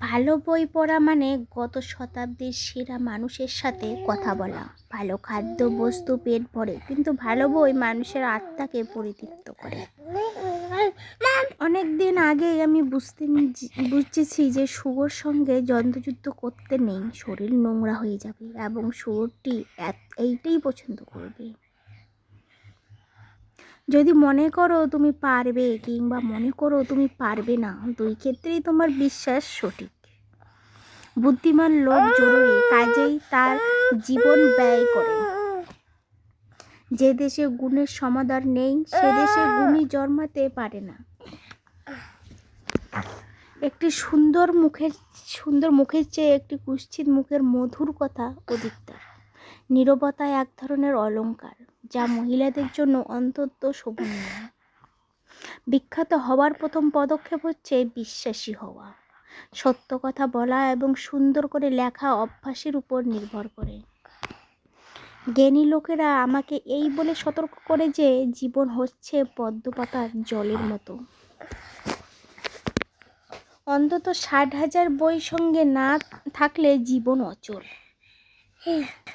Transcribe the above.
ভালো বই পড়া মানে গত শতাব্দীর সেরা মানুষের সাথে কথা বলা। ভালো খাদ্য বস্তু পেট ভরে, কিন্তু ভালো বই মানুষের আত্মাকে পরিতৃপ্ত করে। অনেক দিন আগেই আমি বুঝতে বুঝেছি যে শুয়োর সঙ্গে যন্ত্রযুদ্ধ করতে নেই, শরীর নোংরা হয়ে যাবে এবং এত- এইটাই পছন্দ করবে। যদি মনে করো তুমি পারবে কিংবা মনে করো তুমি পারবে না, দুই ক্ষেত্রেই তোমার বিশ্বাস সঠিক। বুদ্ধিমান লোক জরুরি, কাজেই তার জীবন ব্যয় করে। যে দেশে গুণের সমাধান নেই, সে দেশে গুণী জন্মাতে পারে না। একটি সুন্দর মুখের সুন্দর মুখের চেয়ে একটি কুৎসিত মুখের মধুর কথা অধিকতর। নীরবতা এক ধরনের অলংকার যা মহিলাদের জন্য অন্তত শোভনীয়। বিখ্যাত হওয়ার প্রথম পদক্ষেপ হচ্ছে বিশ্বাসী হওয়া। সত্য কথা বলা এবং সুন্দর করে লেখা অভ্যাসের উপর নির্ভর করে। জ্ঞানী লোকেরা আমাকে এই বলে সতর্ক করে যে জীবন হচ্ছে পদ্মপাতার জলের মতো। অন্তত ষাট হাজার বই সঙ্গে না থাকলে জীবন অচল।